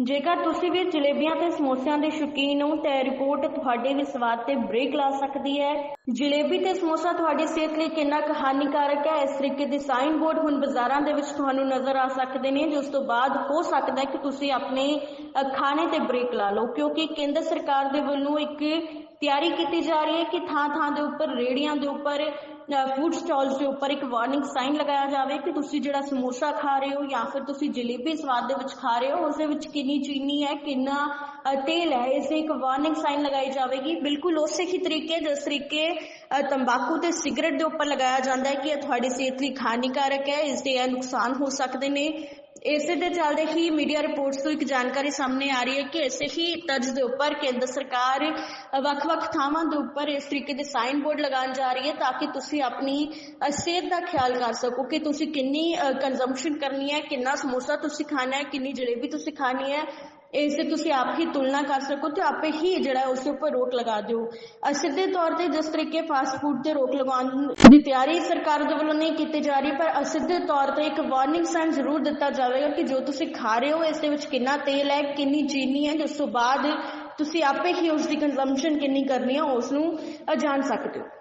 ਜੇਕਰ ਤੁਸੀਂ ਵੀ ਜਲੇਬੀਆਂ ਤੇ ਸਮੋਸਿਆਂ ਦੇ ਸ਼ੌਕੀਨ ਹੋ, ਤਾਂ ਰਿਪੋਰਟ ਤੁਹਾਡੇ ਵੀ ਤੇ ਬ੍ਰੇਕ ਲਾ ਸਕਦੀ ਹੈ। ਜਲੇਬੀ ਤੇ ਸਮੋਸਾ ਤੁਹਾਡੀ ਸਿਹਤ ਲਈ ਕਿੰਨਾ ਕੁ ਹਾਨੀਕਾਰਕ ਹੈ? ਇਸ ਤਰੀਕੇ ਦੇ ਸਾਈਨ ਬੋਰਡ ਹੁਣ ਬਾਜ਼ਾਰਾਂ ਦੇ ਵਿੱਚ ਤੁਹਾਨੂੰ ਨਜ਼ਰ ਆ ਸਕਦੇ ਨੇ, ਜਿਸ ਤੋਂ ਬਾਅਦ ਹੋ ਸਕਦਾ ਹੈ ਕਿ ਤੁਸੀਂ ਆਪਣੇ ਖਾਣੇ ਤੇ ਬ੍ਰੇਕ ਲਾ ਲਓ, ਕਿਉਂਕਿ ਕੇਂਦਰ ਸਰਕਾਰ ਦੇ ਵੱਲੋਂ ਇੱਕ ਤਿਆਰੀ ਕੀਤੀ ਜਾ ਰਹੀ ਹੈ ਕਿ ਥਾਂ ਥਾਂ ਦੇ ਉੱਪਰ ਰੇੜੀਆਂ ਦੇ ਉੱਪਰ ਫੂਡ ਸਟਾਲਸ ਦੇ ਉੱਪਰ ਇੱਕ ਵਾਰਨਿੰਗ ਸਾਈਨ ਲਗਾਇਆ ਜਾਵੇ ਕਿ ਤੁਸੀਂ ਜਿਹੜਾ ਸਮੋਸਾ ਖਾ ਰਹੇ ਹੋ ਜਾਂ ਫਿਰ ਤੁਸੀਂ ਜਲੇਬੀ ਸਵਾਦ ਦੇ ਵਿੱਚ ਖਾ ਰਹੇ ਹੋ ਉਸ ਦੇ ਵਿੱਚ ਕਿੰਨੀ ਚੀਨੀ ਹੈ, ਕਿੰਨਾ ਤੇਲ ਹੈ ਇਸ ਦੀ ਇੱਕ ਵਾਰਨਿੰਗ ਸਾਈਨ ਲਗਾਈ ਜਾਵੇਗੀ। ਬਿਲਕੁਲ ਉਸੇ ਹੀ ਤਰੀਕੇ, ਜਿਸ ਤਰੀਕੇ ਤੰਬਾਕੂ ਤੇ ਸਿਗਰਟ ਦੇ ਉੱਪਰ ਲਗਾਇਆ ਜਾਂਦਾ ਹੈ ਕਿ ਇਹ ਤੁਹਾਡੀ ਸਿਹਤ ਲਈ ਹਾਨੀਕਾਰਕ ਹੈ, ਇਸ ਦੇ ਇਹ ਨੁਕਸਾਨ ਹੋ ਸਕਦੇ ਨੇ। ਇਸੇ ਦੇ ਚੱਲਦੇ ਹੀ ਮੀਡੀਆ ਰਿਪੋਰਟਸ ਤੋਂ ਇੱਕ ਜਾਣਕਾਰੀ ਸਾਹਮਣੇ ਆ ਰਹੀ ਹੈ ਕਿ ਇਸੇ ਹੀ ਤਰਜ਼ ਦੇ ਉੱਪਰ ਕੇਂਦਰ ਸਰਕਾਰ ਵੱਖ-ਵੱਖ ਥਾਵਾਂ ਦੇ ਉੱਪਰ ਇਸ ਤਰੀਕੇ ਦੇ ਸਾਈਨ ਬੋਰਡ ਲਗਾਉਣ ਜਾ ਰਹੀ ਹੈ ਤਾਂ ਕਿ ਤੁਸੀਂ ਆਪਣੀ ਸਿਹਤ ਦਾ ਖਿਆਲ ਕਰ ਸਕੋ ਕਿ ਤੁਸੀਂ ਕਿੰਨੀ ਕੰਜ਼ੰਪਸ਼ਨ ਕਰਨੀ ਹੈ, ਕਿੰਨਾ ਸਮੋਸਾ ਤੁਸੀਂ ਖਾਣਾ ਹੈ, ਕਿੰਨੀ ਜਲੇਬੀ ਤੁਸੀਂ ਖਾਣੀ ਹੈ ਇਸ ਦੀ ਤੁਸੀਂ ਆਪ ਹੀ ਤੁਲਨਾ ਕਰ ਸਕੋ ਤੇ ਆਪੇ ਹੀ ਜਿਹੜਾ ਉਸ ਉੱਪਰ ਰੋਕ ਲਗਾ ਦਿਓ। ਅ, ਤੌਰ ਤੇ ਜਿਸ ਤਰੀਕੇ ਫਾਸਟ ਫੂਡ ਤੇ ਰੋਕ ਲਗਾਉਣ ਦੀ ਤਿਆਰੀ ਸਰਕਾਰ ਦੇ ਵੱਲੋਂ ਨਹੀਂ ਕੀਤੀ ਜਾ ਰਹੀ ਪਰ ਅਸਿੱਧੇ ਤੌਰ ਤੇ ਇੱਕ ਵਾਰਨਿੰਗ ਸਾਈਨ ਜ਼ਰੂਰ ਦਿੱਤਾ ਜਾਵੇਗਾ ਕਿ ਜੋ ਤੁਸੀਂ ਖਾ ਰਹੇ ਹੋ ਇਸ ਦੇ ਵਿੱਚ ਕਿੰਨਾ ਤੇਲ ਹੈ ਕਿੰਨੀ ਚੀਨੀ ਹੈ ਜਿਸ ਤੋਂ ਬਾਅਦ ਤੁਸੀਂ ਆਪੇ ਹੀ ਉਸ ਦੀ ਕੰਜ਼ੰਪਸ਼ਨ ਕਿੰਨੀ ਕਰਨੀ ਹੈ ਉਸ ਨੂੰ ਜਾਣ ਸਕਦੇ ਹੋ।